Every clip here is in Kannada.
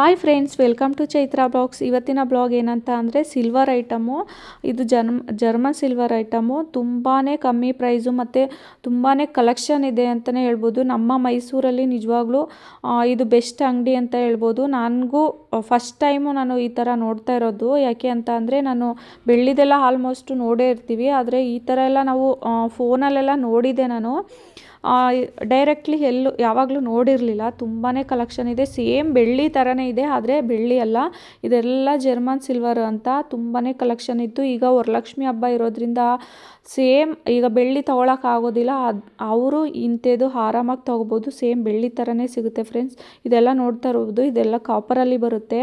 Hi friends welcome to Chaitra blogs ಇವತ್ತಿನ ಬ್ಲಾಗ್ ಏನಂತ ಅಂದರೆ ಸಿಲ್ವರ್ ಐಟಮು ಇದು ಜರ್ಮ್ ಜರ್ಮನ್ ಸಿಲ್ವರ್ ಐಟಮು ತುಂಬಾ ಕಮ್ಮಿ ಪ್ರೈಸು ಮತ್ತು ತುಂಬಾ ಕಲೆಕ್ಷನ್ ಇದೆ ಅಂತಲೇ ಹೇಳ್ಬೋದು. ನಮ್ಮ ಮೈಸೂರಲ್ಲಿ ನಿಜವಾಗ್ಲೂ ಇದು ಬೆಸ್ಟ್ ಅಂಗಡಿ ಅಂತ ಹೇಳ್ಬೋದು. ನನಗೂ ಫಸ್ಟ್ ಟೈಮು ನಾನು ಈ ಥರ ನೋಡ್ತಾ ಇರೋದು. ಯಾಕೆ ಅಂತ ಅಂದರೆ ನಾನು ಬೆಳ್ಳಿದೆಲ್ಲ ಆಲ್ಮೋಸ್ಟು ನೋಡೇ ಇರ್ತೀವಿ. ಆದರೆ ಈ ಥರ ಎಲ್ಲ ನಾವು ಫೋನಲ್ಲೆಲ್ಲ ನೋಡಿದೆ ನಾನು. ಡೈರೆಕ್ಟ್ಲಿ ಎಲ್ಲೂ ಯಾವಾಗಲೂ ನೋಡಿರಲಿಲ್ಲ. ತುಂಬಾ ಕಲೆಕ್ಷನ್ ಇದೆ. ಸೇಮ್ ಬೆಳ್ಳಿ ಥರನೇ ಇದೆ. ಆದರೆ ಬೆಳ್ಳಿ ಅಲ್ಲ. ಇದೆಲ್ಲ ಜರ್ಮನ್ ಸಿಲ್ವರ್ ಅಂತ ತುಂಬಾ ಕಲೆಕ್ಷನ್ ಇತ್ತು. ಈಗ ವರಲಕ್ಷ್ಮಿ ಹಬ್ಬ ಇರೋದ್ರಿಂದ ಸೇಮ್ ಈಗ ಬೆಳ್ಳಿ ತೊಗೊಳಕ್ಕಾಗೋದಿಲ್ಲ ಅದು ಅವರು ಇಂಥದ್ದು ಆರಾಮಾಗಿ ತೊಗೋಬೋದು. ಸೇಮ್ ಬೆಳ್ಳಿ ಥರನೇ ಸಿಗುತ್ತೆ ಫ್ರೆಂಡ್ಸ್ ಇದೆಲ್ಲ ನೋಡ್ತಾ ಇರ್ಬೋದು ಇದೆಲ್ಲ ಕಾಪರಲ್ಲಿ ಬರುತ್ತೆ.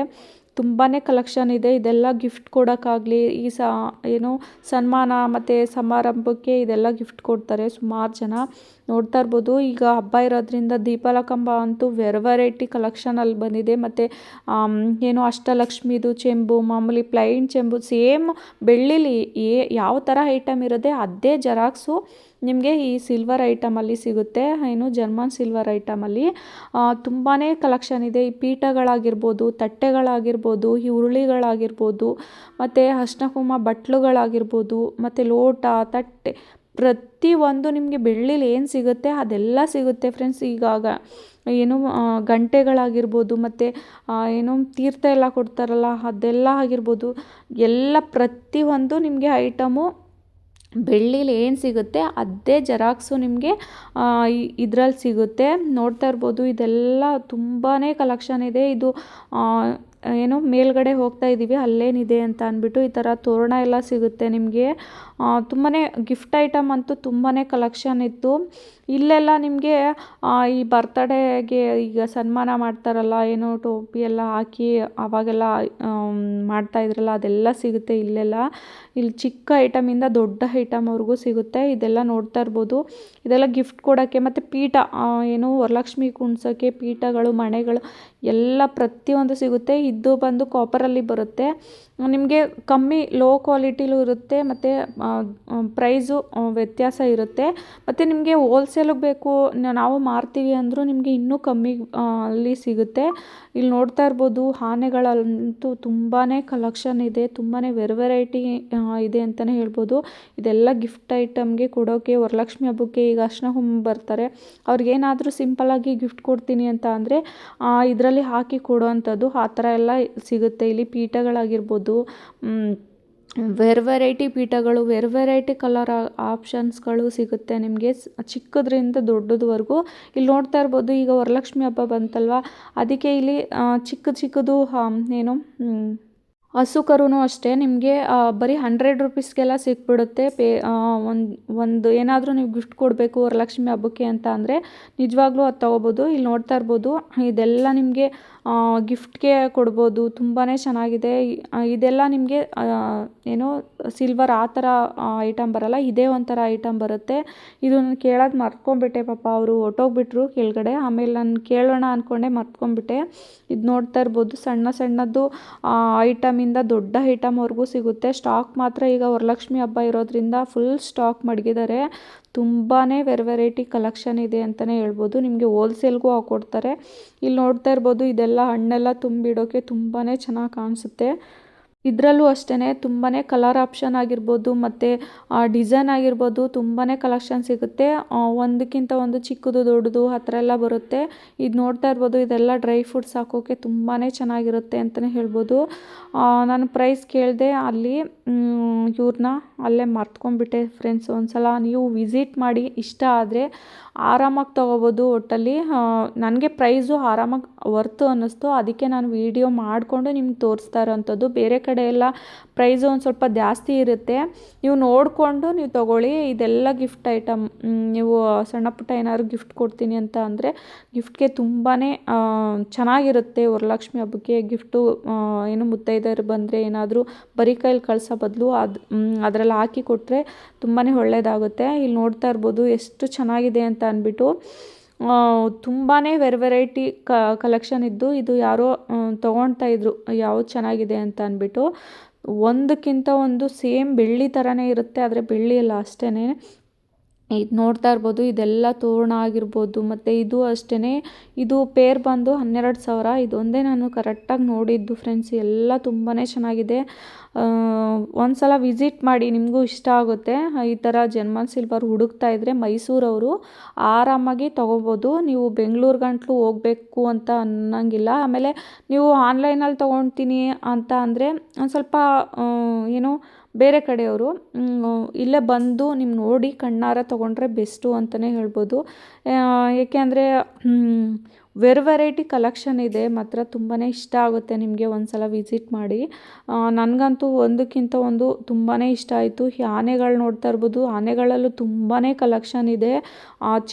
ತುಂಬಾ ಕಲೆಕ್ಷನ್ ಇದೆ. ಇದೆಲ್ಲ ಗಿಫ್ಟ್ ಕೊಡೋಕ್ಕಾಗಲಿ ಈ ಸ ಏನು ಸನ್ಮಾನ ಮತ್ತು ಸಮಾರಂಭಕ್ಕೆ ಇದೆಲ್ಲ ಗಿಫ್ಟ್ ಕೊಡ್ತಾರೆ ಸುಮಾರು ಜನ. ನೋಡ್ತಾ ಇರ್ಬೋದು. ಈಗ ಹಬ್ಬ ಇರೋದ್ರಿಂದ ದೀಪಾಲಕಂಬ ಅಂತೂ ವೆರ್ ವೆರೈಟಿ ಕಲೆಕ್ಷನಲ್ಲಿ ಬಂದಿದೆ. ಮತ್ತು ಏನು ಅಷ್ಟಲಕ್ಷ್ಮಿದು ಚೆಂಬು, ಮಾಮೂಲಿ ಪ್ಲೈನ್ ಚೆಂಬು ಸೇಮ್ ಬೆಳ್ಳಿಲಿ ಏ ಯಾವ ಥರ ಐಟಮ್ ಇರುತ್ತೆ ಅದೇ ಜೆರಾಕ್ಸು ನಿಮಗೆ ಈ ಸಿಲ್ವರ್ ಐಟಮಲ್ಲಿ ಸಿಗುತ್ತೆ. ಏನು ಜರ್ಮನ್ ಸಿಲ್ವರ್ ಐಟಮಲ್ಲಿ ತುಂಬಾ ಕಲೆಕ್ಷನ್ ಇದೆ. ಈ ಪೀಠಗಳಾಗಿರ್ಬೋದು, ತಟ್ಟೆಗಳಾಗಿರ್ಬೋದು, ಈ ಉರುಳಿಗಳಾಗಿರ್ಬೋದು ಮತ್ತು ಹಸ್ನಕುಮ ಬಟ್ಲುಗಳಾಗಿರ್ಬೋದು, ಮತ್ತು ಲೋಟ, ತಟ್ಟೆ ಪ್ರತಿಯೊಂದು ನಿಮಗೆ ಬೆಳ್ಳಿಲಿ ಏನು ಸಿಗುತ್ತೆ ಅದೆಲ್ಲ ಸಿಗುತ್ತೆ ಫ್ರೆಂಡ್ಸ್ ಈಗಾಗ ಏನು ಗಂಟೆಗಳಾಗಿರ್ಬೋದು ಮತ್ತು ಏನು ತೀರ್ಥ ಎಲ್ಲ ಕೊಡ್ತಾರಲ್ಲ ಅದೆಲ್ಲ ಆಗಿರ್ಬೋದು. ಎಲ್ಲ ಪ್ರತಿ ಒಂದು ನಿಮಗೆ ಐಟಮು ಬೆಳ್ಳಿಲಿ ಏನು ಸಿಗುತ್ತೆ ಅದೇ ಜೆರಾಕ್ಸು ನಿಮಗೆ ಇದರಲ್ಲಿ ಸಿಗುತ್ತೆ. ನೋಡ್ತಾ ಇರ್ಬೋದು, ಇದೆಲ್ಲ ತುಂಬಾ ಕಲೆಕ್ಷನ್ ಇದೆ. ಇದು ಏನು ಮೇಲ್ಗಡೆ ಹೋಗ್ತಾ ಇದ್ದೀವಿ ಅಲ್ಲೇನಿದೆ ಅಂತ ಅಂದ್ಬಿಟ್ಟು ಈ ಥರ ತೋರಣ ಎಲ್ಲ ಸಿಗುತ್ತೆ ನಿಮಗೆ. ತುಂಬಾ ಗಿಫ್ಟ್ ಐಟಮ್ ಅಂತೂ ತುಂಬಾ ಕಲೆಕ್ಷನ್ ಇತ್ತು. ಇಲ್ಲೆಲ್ಲ ನಿಮಗೆ ಈ ಬರ್ತಡೇಗೆ ಈಗ ಸನ್ಮಾನ ಮಾಡ್ತಾರಲ್ಲ, ಏನೋ ಟೋಪಿ ಎಲ್ಲ ಹಾಕಿ ಅವಾಗೆಲ್ಲ ಮಾಡ್ತಾ ಇದ್ರಲ್ಲ, ಅದೆಲ್ಲ ಸಿಗುತ್ತೆ ಇಲ್ಲೆಲ್ಲ. ಇಲ್ಲಿ ಚಿಕ್ಕ ಐಟಮಿಂದ ದೊಡ್ಡ ಐಟಮ್ವರೆಗೂ ಸಿಗುತ್ತೆ, ಇದೆಲ್ಲ ನೋಡ್ತಾ ಇರ್ಬೋದು. ಇದೆಲ್ಲ ಗಿಫ್ಟ್ ಕೊಡೋಕ್ಕೆ ಮತ್ತು ಪೀಠ ಏನು ವರಲಕ್ಷ್ಮಿ ಕುಣ್ಸೋಕ್ಕೆ ಪೀಠಗಳು, ಮಣೆಗಳು ಎಲ್ಲ ಪ್ರತಿಯೊಂದು ಸಿಗುತ್ತೆ. ಇದು ಬಂದು ಕಾಪರಲ್ಲಿ ಬರುತ್ತೆ. ನಿಮಗೆ ಕಮ್ಮಿ ಲೋ ಕ್ವಾಲಿಟಿಲೂ ಇರುತ್ತೆ, ಮತ್ತು ಪ್ರೈಸು ವ್ಯತ್ಯಾಸ ಇರುತ್ತೆ. ಮತ್ತು ನಿಮಗೆ ಹೋಲ್ಸೇಲಿಗೆ ಬೇಕು ನಾವು ಮಾರ್ತೀವಿ ಅಂದರೂ ನಿಮಗೆ ಇನ್ನೂ ಕಮ್ಮಿ ಅಲ್ಲಿ ಸಿಗುತ್ತೆ. ಇಲ್ಲಿ ನೋಡ್ತಾ ಇರ್ಬೋದು, ಆನೆಗಳಂತೂ ತುಂಬಾ ಕಲೆಕ್ಷನ್ ಇದೆ ತುಂಬಾ ವೆರ್ ವೆರೈಟಿ ಇದೆ ಅಂತಲೇ ಹೇಳ್ಬೋದು. ಇದೆಲ್ಲ ಗಿಫ್ಟ್ ಐಟಮ್ಗೆ ಕೊಡೋಕ್ಕೆ ವರಲಕ್ಷ್ಮಿ ಹಬ್ಬಕ್ಕೆ ಈಗ ಅರ್ಶಿನ ಹುಮ್ಮ ಬರ್ತಾರೆ. ಅವ್ರಿಗೇನಾದರೂ ಸಿಂಪಲ್ಲಾಗಿ ಗಿಫ್ಟ್ ಕೊಡ್ತೀನಿ ಅಂತ ಅಂದರೆ ಇದರಲ್ಲಿ ಹಾಕಿ ಕೊಡೋವಂಥದ್ದು ಆ ಥರ ಎಲ್ಲ ಸಿಗುತ್ತೆ. ಇಲ್ಲಿ ಪೀಠಗಳಾಗಿರ್ಬೋದು ವೆರ್ ವೆರೈಟಿ ಪೀಠಗಳು, ವೆರ್ ವೆರೈಟಿ ಕಲರ್ ಆಪ್ಷನ್ಸ್ಗಳು ಸಿಗುತ್ತೆ ನಿಮಗೆ. ಚಿಕ್ಕದ್ರಿಂದ ದೊಡ್ಡದವರೆಗೂ. ಇಲ್ಲಿ ನೋಡ್ತಾ ಇರ್ಬೋದು, ಈಗ ವರಲಕ್ಷ್ಮಿ ಹಬ್ಬ ಬಂತಲ್ವ? ಅದಕ್ಕೆ ಇಲ್ಲಿ ಚಿಕ್ಕ ಚಿಕ್ಕದು ಏನು ಹಸು ಕರುನೂ ಅಷ್ಟೇ, ನಿಮಗೆ ಬರೀ ಹಂಡ್ರೆಡ್ ರುಪೀಸ್ಗೆಲ್ಲ ಸಿಕ್ಬಿಡುತ್ತೆ. ಪೇ ಒಂದು ಒಂದು ಏನಾದರೂ ನೀವು ಗಿಫ್ಟ್ ಕೊಡಬೇಕು ವರಲಕ್ಷ್ಮಿ ಹಬ್ಬಕ್ಕೆ ಅಂತ ಅಂದರೆ ನಿಜವಾಗ್ಲೂ ಅದು ತೊಗೋಬೋದು. ಇಲ್ಲಿ ನೋಡ್ತಾ ಇರ್ಬೋದು, ಇದೆಲ್ಲ ನಿಮಗೆ ಗಿಫ್ಟ್ಗೆ ಕೊಡ್ಬೋದು. ತುಂಬಾ ಚೆನ್ನಾಗಿದೆ. ಇದೆಲ್ಲ ನಿಮಗೆ ಏನು ಸಿಲ್ವರ್ ಆ ಥರ ಐಟಮ್ ಬರೋಲ್ಲ, ಇದೇ ಒಂಥರ ಐಟಮ್ ಬರುತ್ತೆ. ಇದು ನಾನು ಕೇಳೋದು ಮರ್ತ್ಕೊಂಡ್ಬಿಟ್ಟೆ ಪಾಪ ಅವರು ಹೊಟ್ಟೋಗ್ಬಿಟ್ರು ಕೆಳಗಡೆ. ಆಮೇಲೆ ನಾನು ಕೇಳೋಣ ಅಂದ್ಕೊಂಡೆ ಮರ್ತ್ಕೊಂಡ್ಬಿಟ್ಟೆ. ಇದು ನೋಡ್ತಾ ಇರ್ಬೋದು, ಸಣ್ಣ ಸಣ್ಣದು ಐಟಮಿಂದ ದೊಡ್ಡ ಐಟಮ್ವರೆಗೂ ಸಿಗುತ್ತೆ. ಸ್ಟಾಕ್ ಮಾತ್ರ ಈಗ ವರಲಕ್ಷ್ಮಿ ಹಬ್ಬ ಇರೋದ್ರಿಂದ ಫುಲ್ ಸ್ಟಾಕ್ ಮಡಗಿದ್ದಾರೆ. ತುಂಬಾ ವೆರ್ ವೆರೈಟಿ ಕಲೆಕ್ಷನ್ ಇದೆ ಅಂತಲೇ ಹೇಳ್ಬೋದು. ನಿಮಗೆ ಹೋಲ್ಸೇಲ್ಗೂ ಹಾಕ್ಕೊಡ್ತಾರೆ ಇಲ್ಲಿ ನೋಡ್ತಾ ಇರ್ಬೋದು, ಇದೆಲ್ಲ ಹಣ್ಣೆಲ್ಲ ತುಂಬಿಡೋಕ್ಕೆ ತುಂಬಾ ಚೆನ್ನಾಗಿ ಕಾಣಿಸುತ್ತೆ. ಇದರಲ್ಲೂ ಅಷ್ಟೇ ತುಂಬಾ ಕಲರ್ ಆಪ್ಷನ್ ಆಗಿರ್ಬೋದು ಮತ್ತು ಡಿಸೈನ್ ಆಗಿರ್ಬೋದು ತುಂಬಾ ಕಲೆಕ್ಷನ್ ಸಿಗುತ್ತೆ. ಒಂದಕ್ಕಿಂತ ಒಂದು ಚಿಕ್ಕದು ದೊಡ್ಡದು ಆ ಥರ ಎಲ್ಲ ಬರುತ್ತೆ. ಇದು ನೋಡ್ತಾ ಇರ್ಬೋದು, ಇದೆಲ್ಲ ಡ್ರೈ ಫ್ರೂಟ್ಸ್ ಹಾಕೋಕ್ಕೆ ತುಂಬಾ ಚೆನ್ನಾಗಿರುತ್ತೆ ಅಂತಲೇ ಹೇಳ್ಬೋದು. ನಾನು ಪ್ರೈಸ್ ಕೇಳಿದೆ ಅಲ್ಲಿ ಇವ್ರನ್ನ ಅಲ್ಲೇ ಮರ್ತ್ಕೊಂಡ್ಬಿಟ್ಟೆ ಫ್ರೆಂಡ್ಸ್ ಒಂದ್ಸಲ. ನೀವು ವಿಸಿಟ್ ಮಾಡಿ, ಇಷ್ಟ ಆದರೆ ಆರಾಮಾಗಿ ತೊಗೋಬೋದು ಒಟ್ಟಲ್ಲಿ. ನನಗೆ ಪ್ರೈಸು ಆರಾಮಾಗಿ ವರ್ತು ಅನ್ನಿಸ್ತು. ಅದಕ್ಕೆ ನಾನು ವೀಡಿಯೋ ಮಾಡಿಕೊಂಡು ನಿಮ್ಗೆ ತೋರಿಸ್ತಾ ಇರೋವಂಥದ್ದು ಬೇರೆ ಕಡೆ ಎಲ್ಲ ಪ್ರೈಸು ಒಂದು ಸ್ವಲ್ಪ ಜಾಸ್ತಿ ಇರುತ್ತೆ. ನೀವು ನೋಡಿಕೊಂಡು ನೀವು ತೊಗೊಳ್ಳಿ. ಇದೆಲ್ಲ ಗಿಫ್ಟ್ ಐಟಮ್ ನೀವು ಸಣ್ಣ ಪುಟ್ಟ ಏನಾದ್ರು ಗಿಫ್ಟ್ ಕೊಡ್ತೀನಿ ಅಂತ ಅಂದರೆ ಗಿಫ್ಟ್ಗೆ ತುಂಬಾ ಚೆನ್ನಾಗಿರುತ್ತೆ. ವರಲಕ್ಷ್ಮಿ ಹಬ್ಬಕ್ಕೆ ಗಿಫ್ಟು ಏನು ಮುತ್ತೈದೆಯರು ಬಂದರೆ ಏನಾದರೂ ಬರೀ ಕೈಲಿ ಕಳಿಸೋ ಬದಲು ಅದು ಅದರಲ್ಲಿ ಹಾಕಿ ಕೊಟ್ಟರೆ ತುಂಬಾ ಒಳ್ಳೆಯದಾಗುತ್ತೆ ಇಲ್ಲಿ ನೋಡ್ತಾ ಇರ್ಬೋದು ಎಷ್ಟು ಚೆನ್ನಾಗಿದೆ ಅಂತ ಅಂದ್ಬಿಟ್ಟು ತುಂಬಾ ವೆರ್ ವೆರೈಟಿ ಕಲೆಕ್ಷನ್ ಇದ್ದು ಇದು ಯಾರೋ ತೊಗೊಳ್ತಾ ಇದ್ರು, ಯಾವ್ದು ಚೆನ್ನಾಗಿದೆ ಅಂತ ಅಂದ್ಬಿಟ್ಟು. ಒಂದಕ್ಕಿಂತ ಒಂದು ಸೇಮ್ ಬೆಳ್ಳಿ ಥರನೇ ಇರುತ್ತೆ, ಆದರೆ ಬೆಳ್ಳಿ ಅಲ್ಲ ಅಷ್ಟೇ ಇದು ನೋಡ್ತಾ ಇರ್ಬೋದು, ಇದೆಲ್ಲ ತೋರಣ ಆಗಿರ್ಬೋದು. ಮತ್ತು ಇದು ಅಷ್ಟೇ ಇದು ಪೇರ್ ಬಂದು ಹನ್ನೆರಡು ಸಾವಿರ. ಇದೊಂದೇ ನಾನು ಕರೆಕ್ಟಾಗಿ ನೋಡಿದ್ದು ಫ್ರೆಂಡ್ಸ್ ಎಲ್ಲ ತುಂಬಾ ಚೆನ್ನಾಗಿದೆ. ಒಂದು ಸಲ ವಿಸಿಟ್ ಮಾಡಿ ನಿಮಗೂ ಇಷ್ಟ ಆಗುತ್ತೆ. ಈ ಥರ ಜರ್ಮನ್ ಸಿಲ್ವರ್ ಹುಡುಕ್ತಾ ಇದ್ದರೆ ಮೈಸೂರವರು ಆರಾಮಾಗಿ ತೊಗೋಬೋದು. ನೀವು ಬೆಂಗಳೂರು ಗಂಟಲು ಹೋಗಬೇಕು ಅಂತ ಅನ್ನೋಂಗಿಲ್ಲ. ಆಮೇಲೆ ನೀವು ಆನ್ಲೈನಲ್ಲಿ ತೊಗೊಳ್ತೀನಿ ಅಂತ ಅಂದರೆ, ಒಂದು ಸ್ವಲ್ಪ ಏನು ಬೇರೆ ಕಡೆಯವರು ಇಲ್ಲೇ ಬಂದು ನಿಮ್ಮ ನೋಡಿ ಕಣ್ಣಾರ ತೊಗೊಂಡ್ರೆ ಬೆಸ್ಟು ಅಂತಲೇ ಹೇಳ್ಬೋದು. ಏಕೆ ಅಂದರೆ ವೆರ್ ವೆರೈಟಿ ಕಲೆಕ್ಷನ್ ಇದೆ, ಮಾತ್ರ ತುಂಬಾ ಇಷ್ಟ ಆಗುತ್ತೆ ನಿಮಗೆ ಒಂದು ಸಲ ವಿಸಿಟ್ ಮಾಡಿ. ನನಗಂತೂ ಒಂದಕ್ಕಿಂತ ಒಂದು ತುಂಬಾ ಇಷ್ಟ ಆಯಿತು. ಈ ಆನೆಗಳು ನೋಡ್ತಾ ಇರ್ಬೋದು. ಆನೆಗಳಲ್ಲೂ ತುಂಬಾ ಕಲೆಕ್ಷನ್ ಇದೆ.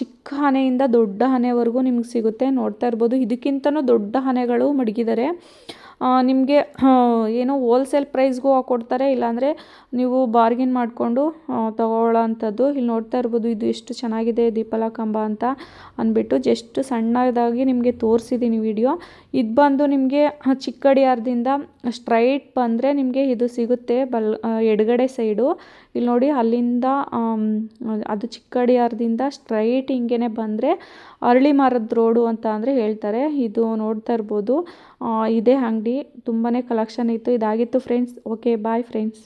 ಚಿಕ್ಕ ಆನೆಯಿಂದ ದೊಡ್ಡ ಆನೆವರೆಗೂ ನಿಮ್ಗೆ ಸಿಗುತ್ತೆ. ನೋಡ್ತಾ ಇರ್ಬೋದು. ಇದಕ್ಕಿಂತನೂ ದೊಡ್ಡ ಆನೆಗಳು ಮಡಗಿದ್ದಾರೆ ನಿಮಗೆ ಏನೋ ಹೋಲ್ಸೇಲ್ ಪ್ರೈಸ್ಗೂ ಕೊಡ್ತಾರೆ, ಇಲ್ಲಾಂದರೆ ನೀವು ಬಾರ್ಗಿನ್ ಮಾಡಿಕೊಂಡು ತಗೊಳ್ಳೋ ಅಂಥದ್ದು ಇಲ್ಲಿ ನೋಡ್ತಾ ಇರ್ಬೋದು, ಇದು ಎಷ್ಟು ಚೆನ್ನಾಗಿದೆ ದೀಪಲ ಕಂಬ ಅಂತ ಅಂದ್ಬಿಟ್ಟು ಜಸ್ಟ್ ಸಣ್ಣದಾಗಿ ನಿಮಗೆ ತೋರಿಸಿದ್ದೀನಿ ವಿಡಿಯೋ ಇದು ಬಂದು ನಿಮಗೆ ಚಿಕ್ಕಡಿಯಾರದಿಂದ ಸ್ಟ್ರೈಟ್ ಬಂದರೆ ನಿಮಗೆ ಇದು ಸಿಗುತ್ತೆ, ಬಲ್ ಎಡಗಡೆ ಸೈಡು ಇಲ್ಲಿ ನೋಡಿ, ಅಲ್ಲಿಂದ ಅದು ಚಿಕ್ಕಡಿಯಾರದಿಂದ ಸ್ಟ್ರೈಟ್ ಹಿಂಗೆ ಬಂದರೆ ಅರಳಿ ಮರದ ರೋಡು ಅಂತ ಅಂದರೆ ಹೇಳ್ತಾರೆ. ಇದು ನೋಡ್ತಾ ಇರ್ಬೋದು ಇದೇ ಅಂಗಡಿ. ತುಂಬಾ ಕಲೆಕ್ಷನ್ ಇತ್ತು. ಇದಾಗಿತ್ತು ಫ್ರೆಂಡ್ಸ್ ಓಕೆ ಬಾಯ್ ಫ್ರೆಂಡ್ಸ್